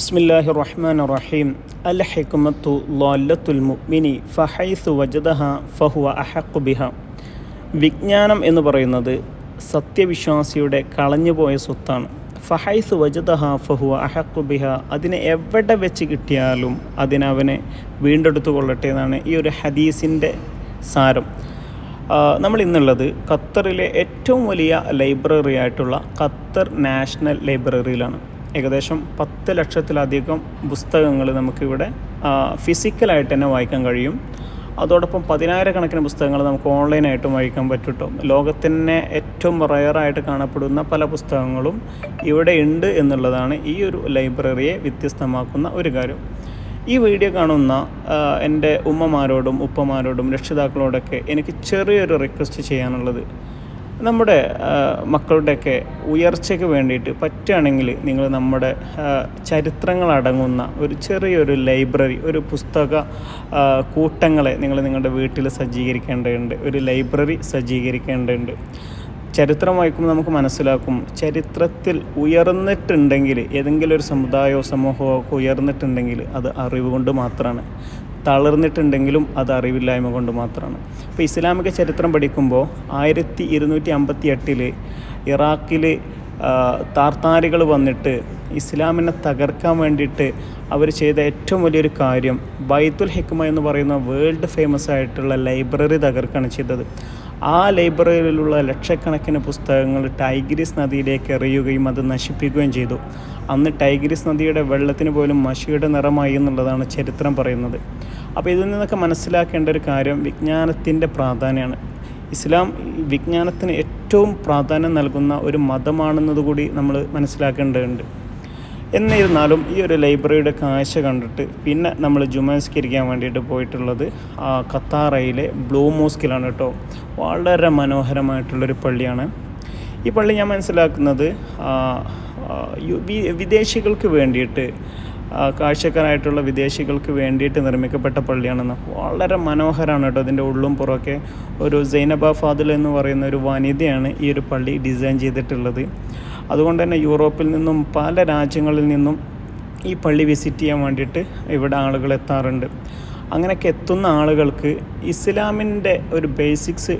ബിസ്മില്ലാഹി റഹ്മാൻ റഹീം അൽ ഹിക്മത്തു ലോല്ലത്തുൽ മുഅ്മിനി ഫഹൈസു വജദഹ ഫഹുവ അഹഖു ബിഹ. വിജ്ഞാനം എന്ന് പറയുന്നത് സത്യവിശ്വാസിയുടെ കളഞ്ഞുപോയ സ്വത്താണ്. ഫഹൈസു വജദഹ ഫഹുവ അഹഖു ബിഹ. അതിനെ എവിടെ വെച്ച് കിട്ടിയാലും അതിനവനെ വീണ്ടെടുത്തു കൊള്ളട്ടെ എന്നാണ് ഈ ഒരു ഹദീസിന്റെ സാരം. നമ്മൾ ഇന്നുള്ളത് ഖത്തറിലെ ഏറ്റവും വലിയ ലൈബ്രറി ആയിട്ടുള്ള ഖത്തർ നാഷണൽ ലൈബ്രറിയിലാണ്. ഏകദേശം പത്ത് ലക്ഷത്തിലധികം പുസ്തകങ്ങൾ നമുക്കിവിടെ ഫിസിക്കലായിട്ട് തന്നെ വായിക്കാൻ കഴിയും. അതോടൊപ്പം പതിനായിരക്കണക്കിന് പുസ്തകങ്ങൾ നമുക്ക് ഓൺലൈനായിട്ടും വായിക്കാൻ പറ്റും. ലോകത്തിന് ലോകത്തിനെ ഏറ്റവും റയറായിട്ട് കാണപ്പെടുന്ന പല പുസ്തകങ്ങളും ഇവിടെ ഉണ്ട് എന്നുള്ളതാണ് ഈ ഒരു ലൈബ്രറിയെ വ്യത്യസ്തമാക്കുന്ന ഒരു കാര്യം. ഈ വീഡിയോ കാണുന്ന എന്റെ ഉമ്മമാരോടും ഉപ്പമാരോടും രക്ഷിതാക്കളോടൊക്കെ എനിക്ക് ചെറിയൊരു റിക്വസ്റ്റ് ചെയ്യാനുള്ളത്. നമ്മുടെ മക്കളുടെയൊക്കെ ഉയർച്ചയ്ക്ക് വേണ്ടിയിട്ട് പറ്റുകയാണെങ്കിൽ നിങ്ങൾ നമ്മുടെ ചരിത്രങ്ങളടങ്ങുന്ന ഒരു ചെറിയൊരു ലൈബ്രറി ഒരു പുസ്തക കൂട്ടങ്ങളെ നിങ്ങൾ നിങ്ങളുടെ വീട്ടിൽ സജ്ജീകരിക്കേണ്ടതുണ്ട് ഒരു ലൈബ്രറി സജ്ജീകരിക്കേണ്ടതുണ്ട്. ചരിത്രം വായിക്കുമ്പോൾ നമുക്ക് മനസ്സിലാക്കും ചരിത്രത്തിൽ ഉയർന്നിട്ടുണ്ടെങ്കിൽ ഏതെങ്കിലും ഒരു സമുദായമോ സമൂഹമോ ഉയർന്നിട്ടുണ്ടെങ്കിൽ അത് അറിവ് കൊണ്ട് മാത്രമാണ്. തളർന്നിട്ടുണ്ടെങ്കിലും അത് അറിവില്ലായ്മ കൊണ്ട് മാത്രമാണ്. ഇപ്പോൾ ഇസ്ലാമിക ചരിത്രം പഠിക്കുമ്പോൾ ആയിരത്തി ഇരുന്നൂറ്റി അമ്പത്തി എട്ടിൽ ഇറാഖിൽ താർത്താരികൾ വന്നിട്ട് ഇസ്ലാമിനെ തകർക്കാൻ വേണ്ടിയിട്ട് അവർ ചെയ്ത ഏറ്റവും വലിയൊരു കാര്യം ബൈത്തുൽ ഹിക്മ എന്ന് പറയുന്ന വേൾഡ് ഫേമസ് ആയിട്ടുള്ള ലൈബ്രറി തകർക്കാണ് ചെയ്തത്. ആ ലൈബ്രറിയിലുള്ള ലക്ഷക്കണക്കിന് പുസ്തകങ്ങൾ ടൈഗ്രിസ് നദിയിലേക്ക് എറിയുകയും അത് നശിപ്പിക്കുകയും ചെയ്തു. അന്ന് ടൈഗ്രിസ് നദിയുടെ വെള്ളത്തിന് പോലും മഷിയുടെ നിറമായി എന്നുള്ളതാണ് ചരിത്രം പറയുന്നത്. അപ്പോൾ ഇതിൽ നിന്നൊക്കെ മനസ്സിലാക്കേണ്ട ഒരു കാര്യം വിജ്ഞാനത്തിന്റെ പ്രാധാന്യമാണ്. ഇസ്ലാം വിജ്ഞാനത്തിന് ഏറ്റവും പ്രാധാന്യം നൽകുന്ന ഒരു മതമാണെന്നതുകൂടി നമ്മൾ മനസ്സിലാക്കേണ്ടതുണ്ട്. എന്നിരുന്നാലും ഈ ഒരു ലൈബ്രറിയുടെ കാഴ്ച കണ്ടിട്ട് പിന്നെ നമ്മൾ ജുമാസ്കരിക്കാൻ വേണ്ടിയിട്ട് പോയിട്ടുള്ളത് ഖത്താറയിലെ ബ്ലൂ മോസ്കിലാണ് കേട്ടോ. വളരെ മനോഹരമായിട്ടുള്ളൊരു പള്ളിയാണ്. ഈ പള്ളി ഞാൻ മനസ്സിലാക്കുന്നത് വിദേശികൾക്ക് വേണ്ടിയിട്ട് കാഴ്ചക്കാരായിട്ടുള്ള വിദേശികൾക്ക് വേണ്ടിയിട്ട് നിർമ്മിക്കപ്പെട്ട പള്ളിയാണെന്ന്. വളരെ മനോഹരമാണ് കേട്ടോ അതിന്റെ ഉള്ളും പുറമൊക്കെ. ഒരു സൈനബ ഫാദിൽ എന്ന് പറയുന്ന ഒരു വനിതയാണ് ഈ ഒരു പള്ളി ഡിസൈൻ ചെയ്തിട്ടുള്ളത്. അതുകൊണ്ട് തന്നെ യൂറോപ്പിൽ നിന്നും പല രാജ്യങ്ങളിൽ നിന്നും ഈ പള്ളി വിസിറ്റ് ചെയ്യാൻ വേണ്ടിയിട്ട് ഇവിടെ ആളുകൾ എത്താറുണ്ട്. അങ്ങനെയൊക്കെ എത്തുന്ന ആളുകൾക്ക് ഇസ്ലാമിന്റെ ഒരു ബേസിക്സ്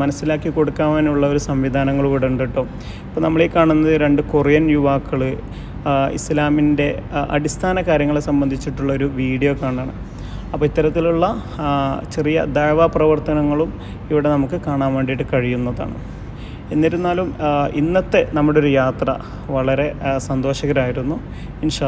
മനസ്സിലാക്കി കൊടുക്കാനുള്ള ഒരു സംവിധാനങ്ങൾ ഇവിടെ ഉണ്ട് കേട്ടോ. ഇപ്പോൾ നമ്മൾ ഈ കാണുന്നത് രണ്ട് കൊറിയൻ യുവാക്കൾ ഇസ്ലാമിന്റെ അടിസ്ഥാന കാര്യങ്ങളെ സംബന്ധിച്ചിട്ടുള്ള ഒരു വീഡിയോ കാണാണ്. അപ്പോൾ ഇത്തരത്തിലുള്ള ചെറിയ ദൈവ പ്രവർത്തനങ്ങളും ഇവിടെ നമുക്ക് കാണാൻ വേണ്ടിയിട്ട് കഴിയുന്നതാണ്. എന്നിരുന്നാലും ഇന്നത്തെ നമ്മുടെ ഒരു യാത്ര വളരെ സന്തോഷകരായിരുന്നു ഇൻഷാ